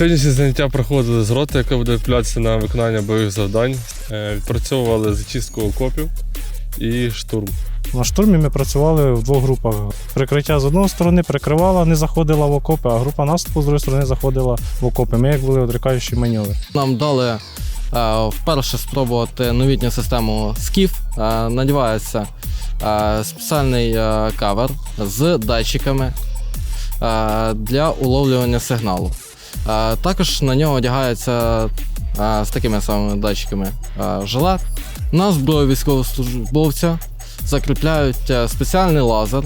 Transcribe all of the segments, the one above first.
Сьогоднішні заняття проходили з роти, яка буде відправлятися на виконання бойових завдань. Е, Відпрацьовували зачистку окопів і штурм. На штурмі ми працювали в двох групах. Прикриття з одної сторони прикривала, не заходила в окопи, а група наступу з другої сторони заходила в окопи. Ми як були одрікаючі маневри. Нам дали е, вперше спробувати новітню систему SKIF. Е, надівається е, спеціальний е, кавер з датчиками е, для уловлювання сигналу. Е, також на нього одягається е, з такими самими датчиками е, жилет. На зброю військовослужбовця закріпляють е, спеціальний лазер,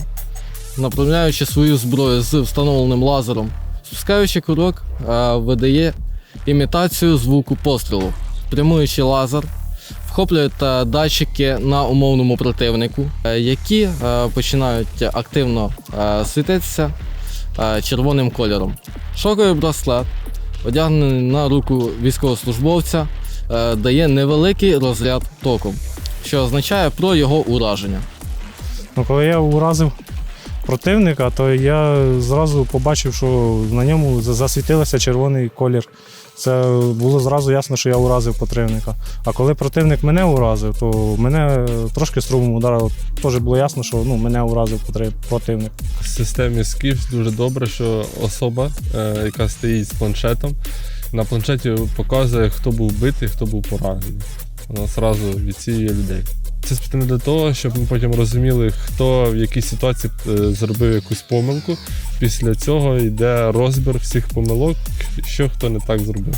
направляючи свою зброю з встановленим лазером. Спускаючи курок, е, видає імітацію звуку пострілу. Прямуючий лазер вхоплює датчики на умовному противнику, е, які е, починають активно е, світитися е, червоним кольором. Шоковий браслет, одягнений на руку військовослужбовця, е, дає невеликий розряд току, що означає про його ураження. Ну, коли я уразив противника, то я зразу побачив, що на ньому за- засвітився червоний колір. Це було зразу ясно, що я уразив противника. А коли противник мене уразив, то мене трошки струмом ударило. Теж було ясно, що ну, мене уразив противник. В системі SKIF дуже добре, що особа, е, яка стоїть з планшетом, на планшеті показує, хто був битий, хто був поранений. Вона одразу відсіює людей. Це спеціально для того, щоб ми потім розуміли, хто в якій ситуації е, зробив якусь помилку. Після цього йде розбір всіх помилок, що хто не так зробив.